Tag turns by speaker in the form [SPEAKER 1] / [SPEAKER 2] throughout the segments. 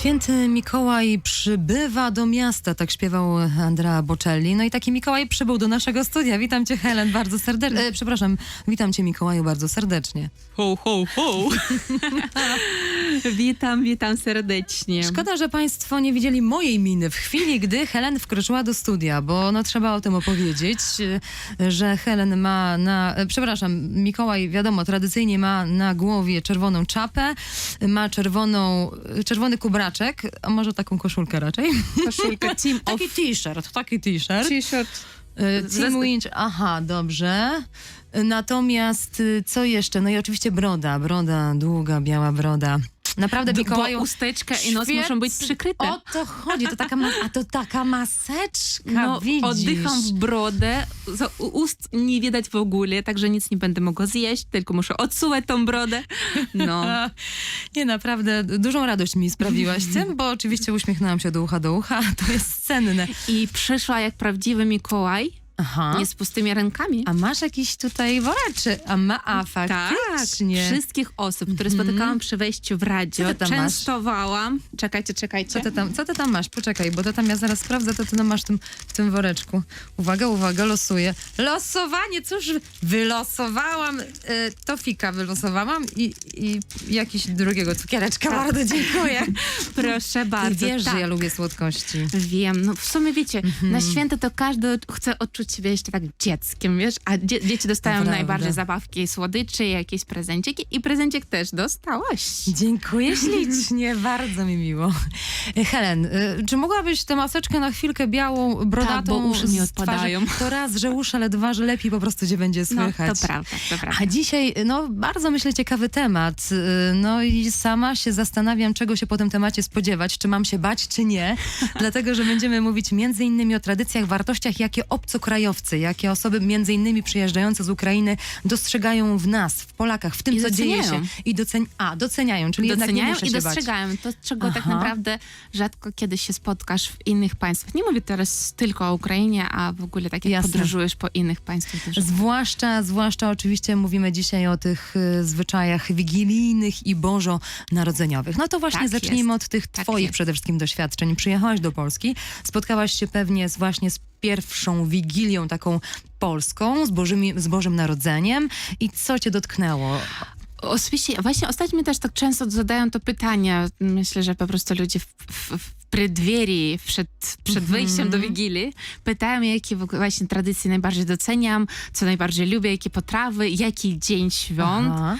[SPEAKER 1] Święty Mikołaj przybywa do miasta, tak śpiewał Andrea Bocelli. No i taki Mikołaj przybył do naszego studia. Witam cię, Helen, bardzo serdecznie. E, przepraszam, witam cię, Mikołaju, bardzo serdecznie.
[SPEAKER 2] Ho, ho, ho. witam, witam serdecznie.
[SPEAKER 1] Szkoda, że państwo nie widzieli mojej miny w chwili, gdy Helen wkroczyła do studia, bo no trzeba o tym opowiedzieć, że Helen ma na... e, Przepraszam, Mikołaj, wiadomo, tradycyjnie ma na głowie czerwoną czapę, ma czerwoną, czerwony kubraczek, a może taką koszulkę raczej.
[SPEAKER 2] Koszulka Team of
[SPEAKER 1] Taki t-shirt, taki t-shirt.
[SPEAKER 2] T-shirt.
[SPEAKER 1] Y, Team Winch, aha, dobrze. Natomiast y, co jeszcze? No i oczywiście broda, broda, długa, biała broda. Naprawdę, Mikołaju...
[SPEAKER 2] usteczka i nos muszą być przykryte.
[SPEAKER 1] O to chodzi, to taka, a to taka maseczka,
[SPEAKER 2] No,
[SPEAKER 1] widzisz.
[SPEAKER 2] oddycham w brodę, ust nie widać w ogóle, także nic nie będę mogła zjeść, tylko muszę odsuwać tą brodę. No.
[SPEAKER 1] Nie, naprawdę, dużą radość mi sprawiłaś tym, bo oczywiście uśmiechnęłam się do ucha do ucha, to jest cenne.
[SPEAKER 2] I przyszła jak prawdziwy Mikołaj,
[SPEAKER 1] Aha.
[SPEAKER 2] nie z pustymi rękami.
[SPEAKER 1] A masz jakiś tutaj woreczek? A ma, a
[SPEAKER 2] Tak,
[SPEAKER 1] faktycznie.
[SPEAKER 2] wszystkich osób, które spotykałam przy wejściu w radio,
[SPEAKER 1] Co ty tam
[SPEAKER 2] częstowałam. Czekajcie, czekajcie.
[SPEAKER 1] Co ty, tam, co ty tam masz? Poczekaj, bo to tam ja zaraz sprawdzę, co ty tam masz w tym, w tym woreczku. Uwaga, uwaga, losuję. Losowanie, cóż, wylosowałam, y, Tofika wylosowałam i, i jakiś drugiego cukiereczka. Bardzo dziękuję.
[SPEAKER 2] Proszę
[SPEAKER 1] Ty
[SPEAKER 2] bardzo.
[SPEAKER 1] wiesz,
[SPEAKER 2] tak.
[SPEAKER 1] że ja lubię słodkości.
[SPEAKER 2] Wiem, no w sumie wiecie, na święta to każdy chce odczuć siebie jeszcze tak dzieckiem, wiesz, a dzie dzieci dostają
[SPEAKER 1] Prawda.
[SPEAKER 2] najbardziej zabawki, słodycze, jakieś prezenciki i prezencik też dostałaś.
[SPEAKER 1] Dziękuję ślicznie, bardzo mi miło. Helen, y, czy mogłabyś tę maseczkę na chwilkę białą, brodatą
[SPEAKER 2] Tak, bo uszy mi odpadają.
[SPEAKER 1] To raz, że uszy, ale dwa, że lepiej po prostu cię będzie
[SPEAKER 2] No,
[SPEAKER 1] słychać.
[SPEAKER 2] to prawda, to prawda.
[SPEAKER 1] A dzisiaj, no bardzo myślę ciekawy temat. Y, No i sama się zastanawiam, czego się po tym temacie spodziewać, czy mam się bać, czy nie. Dlatego, że będziemy mówić między innymi o tradycjach, wartościach, jakie obcokrajowcy, jakie osoby między innymi przyjeżdżające z Ukrainy dostrzegają w nas, w Polakach, w tym,
[SPEAKER 2] I
[SPEAKER 1] co dzieje się.
[SPEAKER 2] doceniają.
[SPEAKER 1] I docen... A, doceniają, czyli jednak nie
[SPEAKER 2] Doceniają i
[SPEAKER 1] się bać.
[SPEAKER 2] dostrzegają to, czego tak
[SPEAKER 1] Aha.
[SPEAKER 2] naprawdę rzadko kiedy się spotkasz w innych państwach. Nie mówię teraz tylko o Ukrainie, a w ogóle tak jak
[SPEAKER 1] Jasne.
[SPEAKER 2] podróżujesz po innych państwach też.
[SPEAKER 1] Zwłaszcza, zwłaszcza oczywiście mówimy dzisiaj o tych y, zwyczajach wigilijnych i bożonarodzeniowych. No to właśnie
[SPEAKER 2] Tak
[SPEAKER 1] zacznijmy
[SPEAKER 2] jest.
[SPEAKER 1] od tych
[SPEAKER 2] Tak
[SPEAKER 1] twoich
[SPEAKER 2] jest.
[SPEAKER 1] przede wszystkim doświadczeń. Przyjechałaś do Polski, spotkałaś się pewnie z, właśnie z pierwszą wigilią taką polską, z, Bożymi, z Bożym Narodzeniem i co cię dotknęło?
[SPEAKER 2] Osobiście, właśnie ostatnio też tak często zadają to pytania. Myślę, że po prostu ludzie w, w, w przed, przed
[SPEAKER 1] Mhm.
[SPEAKER 2] wejściem do Wigilii, pytają mnie, jakie właśnie tradycje najbardziej doceniam, co najbardziej lubię, jakie potrawy, jaki dzień świąt,
[SPEAKER 1] Aha.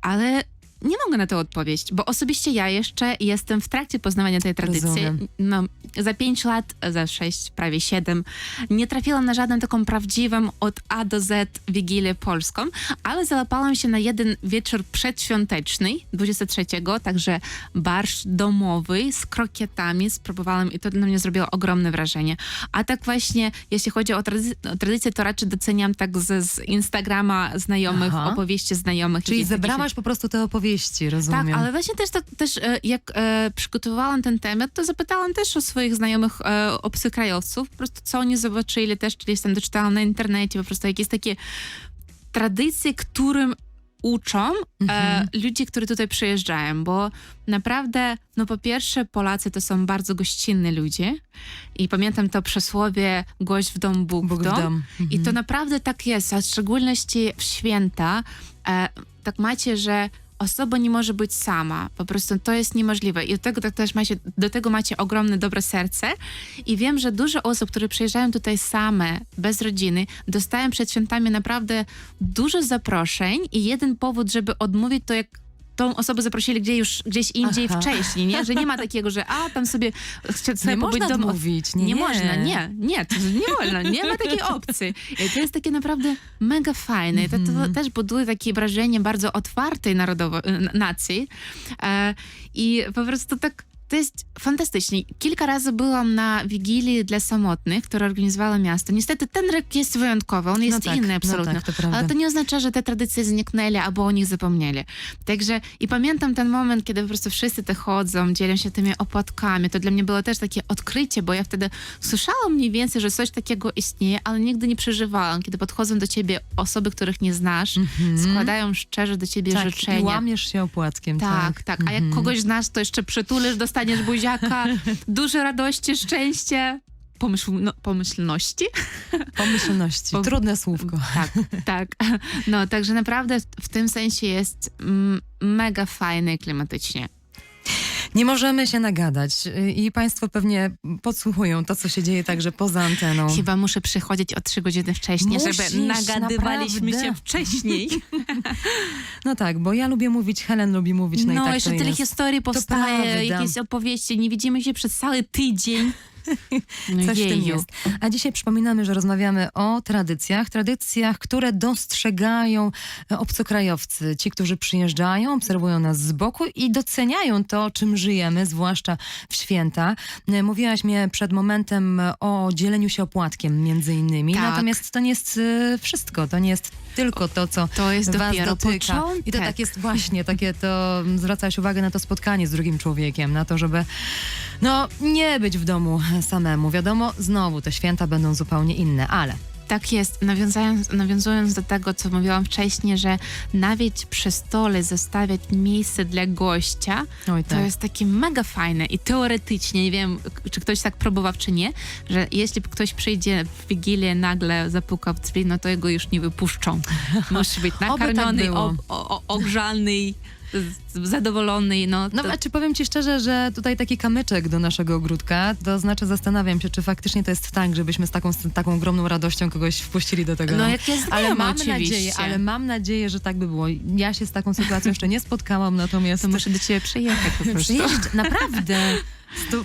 [SPEAKER 2] ale nie mogę na to odpowiedzieć, bo osobiście ja jeszcze jestem w trakcie poznawania tej tradycji.
[SPEAKER 1] Rozumiem.
[SPEAKER 2] No, za pięć lat, za sześć, prawie siedem, nie trafiłam na żadną taką prawdziwą od A do Z Wigilię polską, ale załapałam się na jeden wieczór przedświąteczny, 23, także barszcz domowy z krokietami spróbowałam i to na mnie zrobiło ogromne wrażenie. A tak właśnie, jeśli chodzi o, tradyc- o tradycję, to raczej doceniam tak z, z Instagrama znajomych,
[SPEAKER 1] Aha.
[SPEAKER 2] opowieści znajomych.
[SPEAKER 1] Czyli zebrałaś po prostu te opowieści, rozumiem.
[SPEAKER 2] tak, ale właśnie też, tak, też e, jak e, przygotowywałam ten temat, to zapytałam też o swoich znajomych e, obcokrajowców, po prostu co oni zobaczyli, też gdzieś tam doczytałam na internecie, po prostu jakieś takie tradycje, którym uczą
[SPEAKER 1] Mhm.
[SPEAKER 2] e, ludzi, którzy tutaj przyjeżdżają, bo naprawdę, no po pierwsze Polacy to są bardzo gościnni ludzie i pamiętam to przysłowie gość w dom, Bóg,
[SPEAKER 1] Bóg
[SPEAKER 2] w
[SPEAKER 1] w
[SPEAKER 2] dom.
[SPEAKER 1] dom.
[SPEAKER 2] I to naprawdę tak jest, a w szczególności w święta e, tak macie, że osoba nie może być sama. Po prostu to jest niemożliwe. I do tego, tak też macie, do tego macie ogromne dobre serce. I wiem, że dużo osób, które przyjeżdżają tutaj same, bez rodziny, dostają przed świętami naprawdę dużo zaproszeń i jeden powód, żeby odmówić, to jak tą osobę zaprosili gdzie już, gdzieś indziej
[SPEAKER 1] Aha.
[SPEAKER 2] wcześniej, nie? Że nie ma takiego, że a, tam sobie chce sobie
[SPEAKER 1] Nie
[SPEAKER 2] pobyć
[SPEAKER 1] można
[SPEAKER 2] domu.
[SPEAKER 1] odmówić, nie,
[SPEAKER 2] nie,
[SPEAKER 1] nie.
[SPEAKER 2] można, nie, nie, to nie wolno, nie ma takiej opcji. I to jest takie naprawdę mega fajne. I to,
[SPEAKER 1] Mhm.
[SPEAKER 2] to też buduje takie wrażenie bardzo otwartej narodowo, n- nacji. E, I po prostu tak to jest fantastycznie. Kilka razy byłam na Wigilii dla samotnych, które organizowało miasto. Niestety ten rok jest wyjątkowy, on jest
[SPEAKER 1] no tak,
[SPEAKER 2] inny absolutnie.
[SPEAKER 1] No tak, to prawda.
[SPEAKER 2] Ale to nie oznacza, że te tradycje zniknęli albo o nich zapomnieli. Także i pamiętam ten moment, kiedy po prostu wszyscy te chodzą, dzielą się tymi opłatkami. To dla mnie było też takie odkrycie, bo ja wtedy słyszałam mniej więcej, że coś takiego istnieje, ale nigdy nie przeżywałam. Kiedy podchodzą do ciebie osoby, których nie znasz, składają szczerze do ciebie
[SPEAKER 1] tak,
[SPEAKER 2] życzenia.
[SPEAKER 1] i łamiesz się opłatkiem.
[SPEAKER 2] tak, tak. A jak
[SPEAKER 1] Mhm.
[SPEAKER 2] kogoś znasz, to jeszcze przytulisz do dostaniesz buziaka, dużo radości, szczęście, pomyśl, no, pomyślności.
[SPEAKER 1] Pomyślności.
[SPEAKER 2] Po-
[SPEAKER 1] Trudne słówko.
[SPEAKER 2] Tak, tak. No, także naprawdę w tym sensie jest mega fajny klimatycznie.
[SPEAKER 1] Nie możemy się nagadać i Państwo pewnie podsłuchują to, co się dzieje także poza anteną.
[SPEAKER 2] Chyba muszę przychodzić o trzy godziny wcześniej, żeby
[SPEAKER 1] Musisz,
[SPEAKER 2] nagadywaliśmy
[SPEAKER 1] naprawdę.
[SPEAKER 2] się wcześniej.
[SPEAKER 1] No tak, bo ja lubię mówić, Helen lubi mówić, no, i
[SPEAKER 2] No,
[SPEAKER 1] tak
[SPEAKER 2] jeszcze tyle
[SPEAKER 1] jest.
[SPEAKER 2] historii powstaje, jakieś opowieści, nie widzimy się przez cały tydzień. No
[SPEAKER 1] Coś w tym jest. A dzisiaj przypominamy, że rozmawiamy o tradycjach, tradycjach, które dostrzegają e, obcokrajowcy, ci, którzy przyjeżdżają, obserwują nas z boku i doceniają to, czym żyjemy, zwłaszcza w święta. E, Mówiłaś mnie przed momentem o dzieleniu się opłatkiem między innymi,
[SPEAKER 2] Tak.
[SPEAKER 1] natomiast to nie jest e, wszystko, to nie jest tylko to, co
[SPEAKER 2] To jest
[SPEAKER 1] was dotyka.
[SPEAKER 2] początek.
[SPEAKER 1] I to tak jest właśnie, takie to mm, zwracałaś uwagę na to spotkanie z drugim człowiekiem, na to, żeby no nie być w domu samemu. Wiadomo, znowu te święta będą zupełnie inne, ale
[SPEAKER 2] Tak jest. Nawiązując, nawiązując do tego, co mówiłam wcześniej, że nawet przy stole zostawiać miejsce dla gościa,
[SPEAKER 1] oj
[SPEAKER 2] to
[SPEAKER 1] tak.
[SPEAKER 2] jest takie mega fajne i teoretycznie, nie wiem, czy ktoś tak próbował, czy nie, że jeśli ktoś przyjdzie w Wigilię, nagle zapuka w drzwi, no to jego już nie wypuszczą. Musi być
[SPEAKER 1] tak
[SPEAKER 2] nakarmiony,
[SPEAKER 1] było.
[SPEAKER 2] ob, o, o, ogrzany, z- zadowolony. No,
[SPEAKER 1] No
[SPEAKER 2] to,
[SPEAKER 1] a czy powiem ci szczerze, że tutaj taki kamyczek do naszego ogródka, to znaczy zastanawiam się, czy faktycznie to jest tak, żebyśmy z taką, z taką ogromną radością kogoś wpuścili do tego
[SPEAKER 2] no
[SPEAKER 1] domu.
[SPEAKER 2] jak jest
[SPEAKER 1] Ale
[SPEAKER 2] nie
[SPEAKER 1] mam
[SPEAKER 2] oczywiście.
[SPEAKER 1] nadzieję, ale mam nadzieję, że tak by było. Ja się z taką sytuacją jeszcze nie spotkałam, natomiast
[SPEAKER 2] To muszę do ciebie przyjechać po prostu.
[SPEAKER 1] przyjeździć, naprawdę. Stu-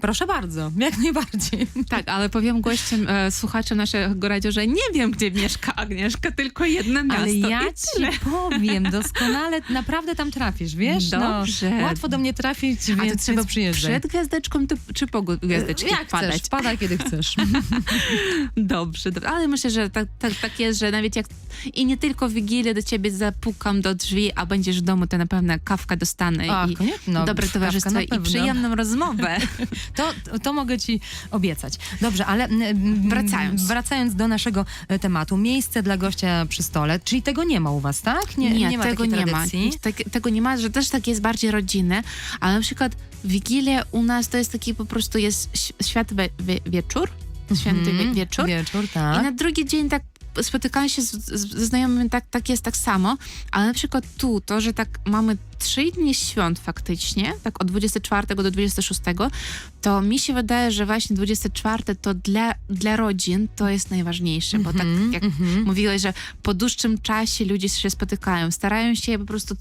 [SPEAKER 1] proszę bardzo, jak najbardziej.
[SPEAKER 2] Tak, ale powiem gościom, e, słuchaczom naszego radio, że nie wiem, gdzie mieszka Agnieszka, tylko jedno miasto.
[SPEAKER 1] Ale ja ci powiem, doskonale, naprawdę tam trafisz, wiesz?
[SPEAKER 2] Dobrze.
[SPEAKER 1] No, łatwo do mnie trafić,
[SPEAKER 2] A to
[SPEAKER 1] więc,
[SPEAKER 2] trzeba
[SPEAKER 1] więc przyjeżdżaj.
[SPEAKER 2] przed gwiazdeczką czy po gwiazdeczki
[SPEAKER 1] Jak
[SPEAKER 2] wpadać?
[SPEAKER 1] chcesz, pada kiedy chcesz.
[SPEAKER 2] Dobrze, dobrze, ale myślę, że tak, tak, tak jest, że nawet jak i nie tylko w Wigilię do ciebie zapukam do drzwi, a będziesz w domu, to na pewno kawka dostanę
[SPEAKER 1] A,
[SPEAKER 2] i
[SPEAKER 1] koniecznie, no,
[SPEAKER 2] dobre towarzystwo i przyjemną rozmowę.
[SPEAKER 1] To, to mogę ci obiecać. Dobrze, ale mm, mm,
[SPEAKER 2] Wracając.
[SPEAKER 1] wracając do naszego e, tematu. Miejsce dla gościa przy stole, czyli tego nie ma u was, tak?
[SPEAKER 2] Nie,
[SPEAKER 1] ma
[SPEAKER 2] tego nie
[SPEAKER 1] tradycji?
[SPEAKER 2] ma. Tak, tego nie ma, że też tak jest bardziej rodzinne, ale na przykład Wigilia u nas to jest taki po prostu jest świat wie, wie, wieczór, święty wie,
[SPEAKER 1] Mhm,
[SPEAKER 2] wieczór
[SPEAKER 1] Wieczór,
[SPEAKER 2] i
[SPEAKER 1] tak.
[SPEAKER 2] na drugi dzień tak spotykam się z, z, ze znajomymi, tak, tak jest tak samo, ale na przykład tu to, że tak mamy trzy dni świąt faktycznie, tak od 24 do 26, to mi się wydaje, że właśnie 24 to dla, dla rodzin to jest najważniejsze, bo tak
[SPEAKER 1] Mhm,
[SPEAKER 2] jak
[SPEAKER 1] mhm.
[SPEAKER 2] mówiłeś, że po dłuższym czasie ludzie się spotykają, starają się po prostu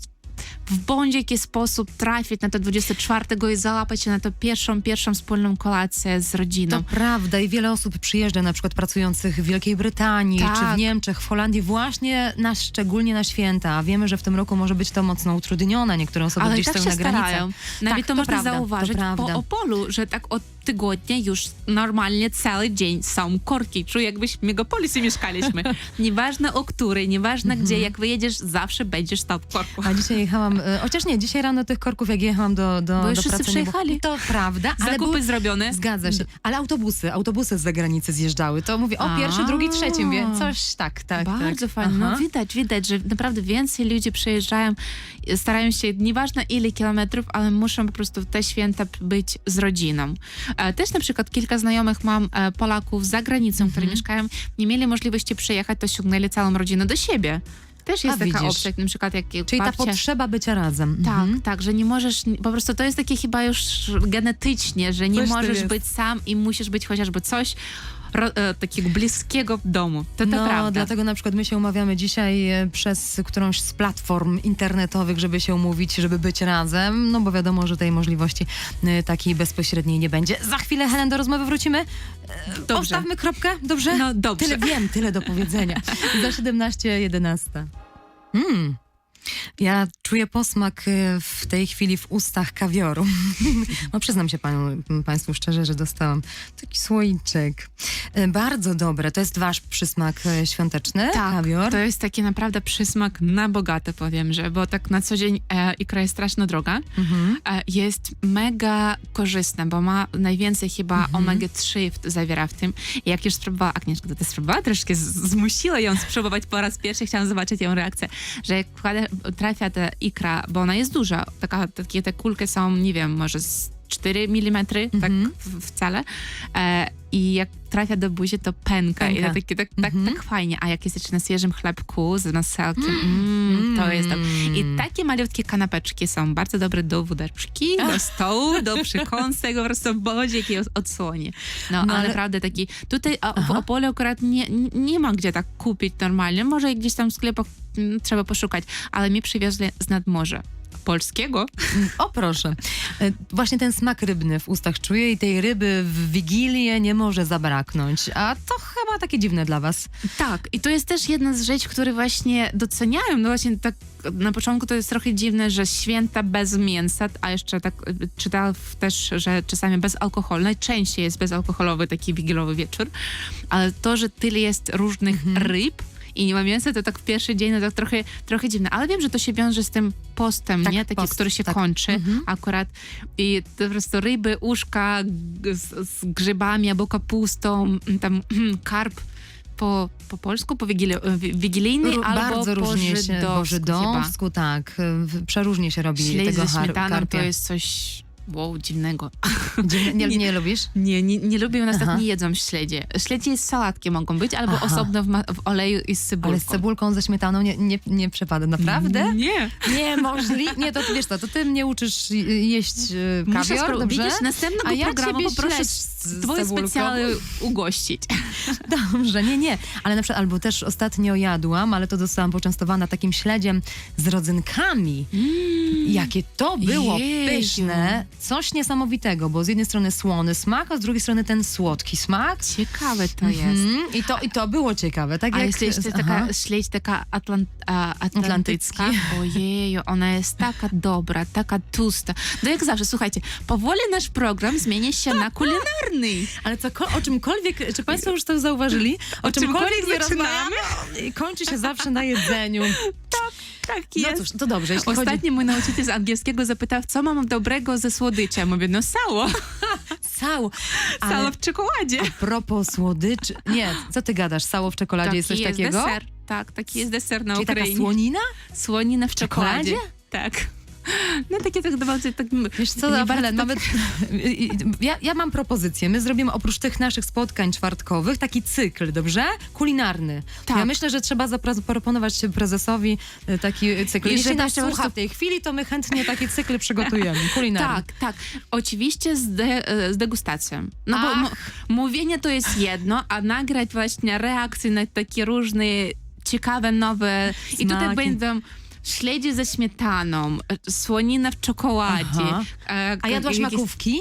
[SPEAKER 2] w bądź jaki sposób trafić na to 24 i załapać się na to pierwszą, pierwszą wspólną kolację z rodziną.
[SPEAKER 1] To prawda i wiele osób przyjeżdża, na przykład pracujących w Wielkiej Brytanii,
[SPEAKER 2] Tak.
[SPEAKER 1] czy w Niemczech, w Holandii, właśnie na, szczególnie na święta. Wiemy, że w tym roku może być to mocno utrudnione. Niektóre osoby
[SPEAKER 2] Ale
[SPEAKER 1] gdzieś
[SPEAKER 2] tak
[SPEAKER 1] stoją
[SPEAKER 2] się
[SPEAKER 1] na granicy.
[SPEAKER 2] Nawet
[SPEAKER 1] Tak,
[SPEAKER 2] to,
[SPEAKER 1] to
[SPEAKER 2] można
[SPEAKER 1] prawda, to
[SPEAKER 2] zauważyć po
[SPEAKER 1] prawda.
[SPEAKER 2] Opolu, że tak od tygodnia już normalnie cały dzień są korki. Czuję, jakbyś w megapolisie mieszkaliśmy. nieważne o której, nieważne
[SPEAKER 1] Mhm.
[SPEAKER 2] gdzie, jak wyjedziesz, zawsze będziesz tam w korku.
[SPEAKER 1] A dzisiaj jechałam, e, chociaż nie, dzisiaj rano tych korków, jak jechałam do, do,
[SPEAKER 2] Bo
[SPEAKER 1] do
[SPEAKER 2] już wszyscy
[SPEAKER 1] pracy, nie było.
[SPEAKER 2] przyjechali.
[SPEAKER 1] To prawda, ale
[SPEAKER 2] Zakupy
[SPEAKER 1] były,
[SPEAKER 2] zrobione.
[SPEAKER 1] Zgadza się. Ale autobusy, autobusy z zagranicy zjeżdżały. To mówię, o pierwszy, drugi, trzeci, mówię, coś tak, tak,
[SPEAKER 2] Bardzo
[SPEAKER 1] tak.
[SPEAKER 2] fajnie. No widać, widać, że naprawdę więcej ludzi przyjeżdżają, i starają się, nieważne ile kilometrów, ale muszą po prostu w te święta być z rodziną. E, Też na przykład kilka znajomych mam e, Polaków za granicą,
[SPEAKER 1] Mhm.
[SPEAKER 2] którzy mieszkają, nie mieli możliwości przyjechać, to ściągnęli całą rodzinę do siebie. Też jest
[SPEAKER 1] A,
[SPEAKER 2] taka
[SPEAKER 1] widzisz.
[SPEAKER 2] opcja, na przykład jak
[SPEAKER 1] Czyli ta
[SPEAKER 2] babcia...
[SPEAKER 1] potrzeba bycia razem.
[SPEAKER 2] Tak,
[SPEAKER 1] Mhm.
[SPEAKER 2] tak, że nie możesz, po prostu to jest takie chyba już genetycznie, że nie
[SPEAKER 1] Coś
[SPEAKER 2] możesz być sam i musisz być chociażby coś ro, e, takiego bliskiego domu. To to
[SPEAKER 1] no,
[SPEAKER 2] prawda.
[SPEAKER 1] dlatego na przykład my się umawiamy dzisiaj e, przez którąś z platform internetowych, żeby się umówić, żeby być razem, no bo wiadomo, że tej możliwości e, takiej bezpośredniej nie będzie. Za chwilę, Helen, do rozmowy wrócimy.
[SPEAKER 2] Dobrze.
[SPEAKER 1] Postawmy kropkę, dobrze?
[SPEAKER 2] No dobrze.
[SPEAKER 1] Tyle wiem, tyle do powiedzenia. Za 17.11. Mm. Ja czuję posmak e, w tej chwili w ustach kawioru. No przyznam się panu, państwu szczerze, że dostałam taki słoiczek. E, Bardzo dobre. To jest wasz przysmak e, świąteczny,
[SPEAKER 2] Tak,
[SPEAKER 1] kawior?
[SPEAKER 2] to jest taki naprawdę przysmak na bogaty, powiem, że bo tak na co dzień e, ikra jest strasznie droga.
[SPEAKER 1] Mhm.
[SPEAKER 2] E, jest mega korzystna, bo ma najwięcej chyba
[SPEAKER 1] Mhm.
[SPEAKER 2] omega-3 w, zawiera w tym. I jak już spróbowała, Agnieszka to też spróbowała, troszkę zmusiła ją spróbować po raz pierwszy, chciałam zobaczyć ją reakcję, że jak wkłada, trafia ta ikra, bo ona jest duża, taka, takie te kulki są, nie wiem, może z 4 mm, tak w, wcale. E, I jak trafia do buzi, to pęka. I
[SPEAKER 1] Pęka.
[SPEAKER 2] to takie, tak, tak, tak fajnie. A jak jest jeszcze na świeżym chlebku z masełkiem, mm, to jest dobre. I takie malutkie kanapeczki są bardzo dobre do wódeczki, do stołu, do przekąsek, po prostu bozik i odsłonie. No,
[SPEAKER 1] No,
[SPEAKER 2] ale
[SPEAKER 1] ale-
[SPEAKER 2] naprawdę taki, tutaj a, w Opolu akurat nie, nie ma gdzie tak kupić normalnie. Może gdzieś tam w sklepach mm, trzeba poszukać, ale mi przywiozli z nadmorza. Polskiego?
[SPEAKER 1] O proszę. E, Właśnie ten smak rybny w ustach czuję i tej ryby w Wigilię nie może zabraknąć. A to chyba takie dziwne dla was.
[SPEAKER 2] Tak, i to jest też jedna z rzeczy, które właśnie doceniają. No właśnie tak na początku to jest trochę dziwne, że święta bez mięsa, a jeszcze tak y, czytałam też, że czasami bezalkoholne, najczęściej jest bezalkoholowy taki wigilowy wieczór, ale to, że tyle jest różnych ryb, i nie ma mięsa, to tak w pierwszy dzień, no to trochę, trochę dziwne. Ale wiem, że to się wiąże z tym postem,
[SPEAKER 1] Tak,
[SPEAKER 2] nie? Taki,
[SPEAKER 1] post,
[SPEAKER 2] który się
[SPEAKER 1] tak.
[SPEAKER 2] kończy akurat. I to po prostu ryby, uszka z, z grzybami albo kapustą, tam karp po, po polsku, po wigili, wi- wigilijny
[SPEAKER 1] Ró-
[SPEAKER 2] albo
[SPEAKER 1] Bardzo
[SPEAKER 2] po
[SPEAKER 1] różnie się, po
[SPEAKER 2] żydowsku chyba.
[SPEAKER 1] żydowsku, tak. Przeróżnie się robi
[SPEAKER 2] Śledź
[SPEAKER 1] tego har-
[SPEAKER 2] śmietaną
[SPEAKER 1] karpia.
[SPEAKER 2] to jest coś wow, dziwnego.
[SPEAKER 1] Dziwne- Nie, nie lubisz?
[SPEAKER 2] Nie, nie, nie lubię, nas
[SPEAKER 1] Aha.
[SPEAKER 2] tak nie jedzą śledzie. Śledzie z sałatki mogą być, albo
[SPEAKER 1] Aha.
[SPEAKER 2] osobno w, w oleju i z cebulką.
[SPEAKER 1] Ale z cebulką, ze śmietaną nie, nie, nie przepada. Naprawdę?
[SPEAKER 2] Nie.
[SPEAKER 1] Niemożliwe. Nie, to wiesz to, to ty mnie uczysz jeść y, kawior, dobrze?
[SPEAKER 2] Widzisz, następnego
[SPEAKER 1] A ja
[SPEAKER 2] programu poproszę twoje specjały ugościć.
[SPEAKER 1] Dobrze, nie, nie. Ale na przykład, albo też ostatnio jadłam, ale to zostałam poczęstowana takim śledziem z rodzynkami. Jakie to było pyszne. Coś niesamowitego, bo z jednej strony słony smak, a z drugiej strony ten słodki smak.
[SPEAKER 2] Ciekawe to jest.
[SPEAKER 1] Mhm. I, to, I to było ciekawe. Tak
[SPEAKER 2] A
[SPEAKER 1] jak,
[SPEAKER 2] jest jeszcze
[SPEAKER 1] Aha.
[SPEAKER 2] taka śledź taka atlant, a, atlantycka. Ojeju, ona jest taka dobra, taka tłusta. No jak zawsze, słuchajcie, powoli nasz program zmienia się na kulinarny.
[SPEAKER 1] Ale co, o czymkolwiek, czy Państwo już to zauważyli? O,
[SPEAKER 2] czymkolwiek
[SPEAKER 1] nie
[SPEAKER 2] zaczynamy?
[SPEAKER 1] kończy się zawsze na jedzeniu.
[SPEAKER 2] Tak
[SPEAKER 1] No cóż, to dobrze, jeśli chodzi...
[SPEAKER 2] Ostatnio mój nauczyciel z angielskiego zapytał, co mam dobrego ze słodyczy. Ja mówię, no sało.
[SPEAKER 1] Sało. Ale
[SPEAKER 2] Sało w czekoladzie.
[SPEAKER 1] a propos słodyczy... Nie, co ty gadasz? Sało w czekoladzie jest coś
[SPEAKER 2] jest
[SPEAKER 1] takiego?
[SPEAKER 2] deser. Tak, taki jest deser na
[SPEAKER 1] Czyli taka
[SPEAKER 2] Ukrainie.
[SPEAKER 1] słonina?
[SPEAKER 2] Słonina w czekoladzie.
[SPEAKER 1] czekoladzie?
[SPEAKER 2] Tak. No takie tak bardzo tak...
[SPEAKER 1] Wiesz co,
[SPEAKER 2] nie
[SPEAKER 1] Helen, nawet ja, ja mam propozycję. My zrobimy oprócz tych naszych spotkań czwartkowych taki cykl, dobrze? Kulinarny.
[SPEAKER 2] Tak.
[SPEAKER 1] Ja myślę, że trzeba zaproponować prezesowi y, taki cykl.
[SPEAKER 2] Jeżeli
[SPEAKER 1] Jeśli nas słucha w tej chwili, to my chętnie taki cykl przygotujemy, kulinarny.
[SPEAKER 2] Tak, tak. Oczywiście z, de, e, z degustacją. No bo
[SPEAKER 1] Ach.
[SPEAKER 2] m- mówienie to jest jedno, a nagrać właśnie reakcje na takie różne ciekawe, nowe... I tutaj będą śledzie ze śmietaną, e, słonina w czekoladzie.
[SPEAKER 1] Aha.
[SPEAKER 2] e,
[SPEAKER 1] A jadłaś
[SPEAKER 2] jakieś-
[SPEAKER 1] makówki?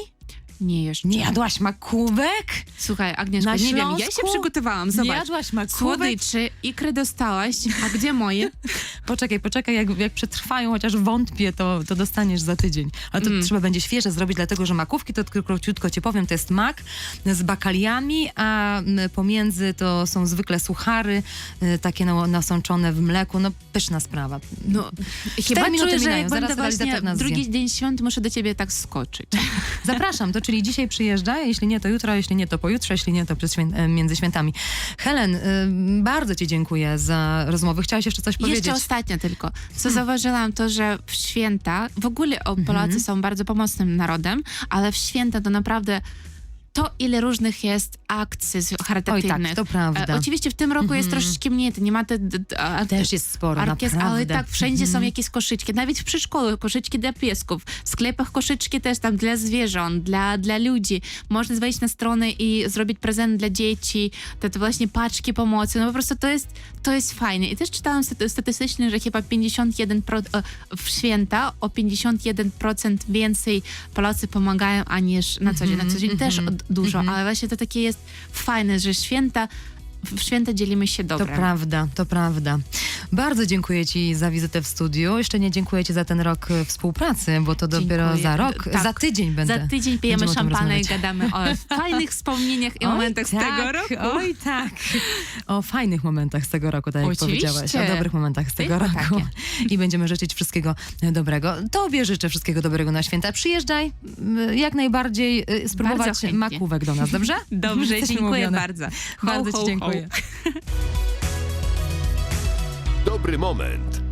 [SPEAKER 2] Nie jeszcze.
[SPEAKER 1] Nie jadłaś makówek?
[SPEAKER 2] Słuchaj, Agnieszka,
[SPEAKER 1] Na
[SPEAKER 2] nie wiem, ja się
[SPEAKER 1] Śląsku?
[SPEAKER 2] przygotowałam,
[SPEAKER 1] Nie
[SPEAKER 2] zobacz.
[SPEAKER 1] jadłaś makówek?
[SPEAKER 2] Słodyczy, ikrę dostałaś, a gdzie moje?
[SPEAKER 1] Poczekaj, poczekaj, jak, jak przetrwają, chociaż wątpię, to, to dostaniesz za tydzień. Ale to
[SPEAKER 2] Mm.
[SPEAKER 1] trzeba będzie świeże zrobić, dlatego że makówki, to tylko króciutko ci powiem, to jest mak z bakaliami, a pomiędzy to są zwykle suchary, y, takie na, nasączone w mleku, no pyszna sprawa.
[SPEAKER 2] No, chyba
[SPEAKER 1] minuty
[SPEAKER 2] czuję, że
[SPEAKER 1] minęją,
[SPEAKER 2] jak
[SPEAKER 1] zaraz
[SPEAKER 2] będę właśnie
[SPEAKER 1] nas zje.
[SPEAKER 2] drugi dzień świąt, muszę do ciebie tak skoczyć.
[SPEAKER 1] Zapraszam, to czyli dzisiaj przyjeżdża, jeśli nie to jutro, jeśli nie to pojutrze, jeśli nie to przed e, między świętami. Helen, y, bardzo ci dziękuję za rozmowę. Chciałaś jeszcze coś powiedzieć?
[SPEAKER 2] Jeszcze ostatnio tylko. Co zauważyłam, to że w święta, w ogóle Polacy są bardzo pomocnym narodem, ale w święta to naprawdę to, ile różnych jest akcji z-
[SPEAKER 1] Oj
[SPEAKER 2] charytatywnych.
[SPEAKER 1] tak, to prawda.
[SPEAKER 2] E, oczywiście w tym roku jest troszeczkę mniej, nie ma te... a-
[SPEAKER 1] Też jest sporo,
[SPEAKER 2] Orkiestr,
[SPEAKER 1] naprawdę.
[SPEAKER 2] ale tak, wszędzie są jakieś koszyczki, nawet w przedszkolu koszyczki dla piesków, w sklepach koszyczki też tam dla zwierząt, dla, dla ludzi. Można wejść na stronę i zrobić prezent dla dzieci, te, te właśnie paczki pomocy, no po prostu to jest, to jest fajne. I też czytałam staty- statystycznie, że chyba 51% pro, e, w święta o 51% więcej Polacy pomagają, aniż na co dzień. Na co dzień też od- dużo, ale właśnie to takie jest fajne, że święta, w święta dzielimy się
[SPEAKER 1] To
[SPEAKER 2] dobrem.
[SPEAKER 1] prawda, to prawda. Bardzo dziękuję Ci za wizytę w studiu. Jeszcze nie dziękuję Ci za ten rok e, współpracy, bo to dopiero
[SPEAKER 2] Dziękuję.
[SPEAKER 1] za rok,
[SPEAKER 2] Tak.
[SPEAKER 1] za tydzień będę.
[SPEAKER 2] Za tydzień pijemy szampana i gadamy o fajnych wspomnieniach i
[SPEAKER 1] Oj,
[SPEAKER 2] momentach z
[SPEAKER 1] tak,
[SPEAKER 2] tego roku.
[SPEAKER 1] Oj tak, o fajnych momentach z tego roku, tak jak
[SPEAKER 2] Oczywiście.
[SPEAKER 1] powiedziałaś, o dobrych momentach z tego
[SPEAKER 2] Tylko
[SPEAKER 1] roku.
[SPEAKER 2] takie.
[SPEAKER 1] I będziemy życzyć wszystkiego dobrego. Tobie życzę wszystkiego dobrego na święta. Przyjeżdżaj m, jak najbardziej spróbować makówek do nas, dobrze?
[SPEAKER 2] Dobrze,
[SPEAKER 1] Jesteśmy
[SPEAKER 2] dziękuję bardzo. Ho,
[SPEAKER 1] Bardzo
[SPEAKER 2] ho,
[SPEAKER 1] Ci dziękuję.
[SPEAKER 2] Ho.
[SPEAKER 3] Dobry moment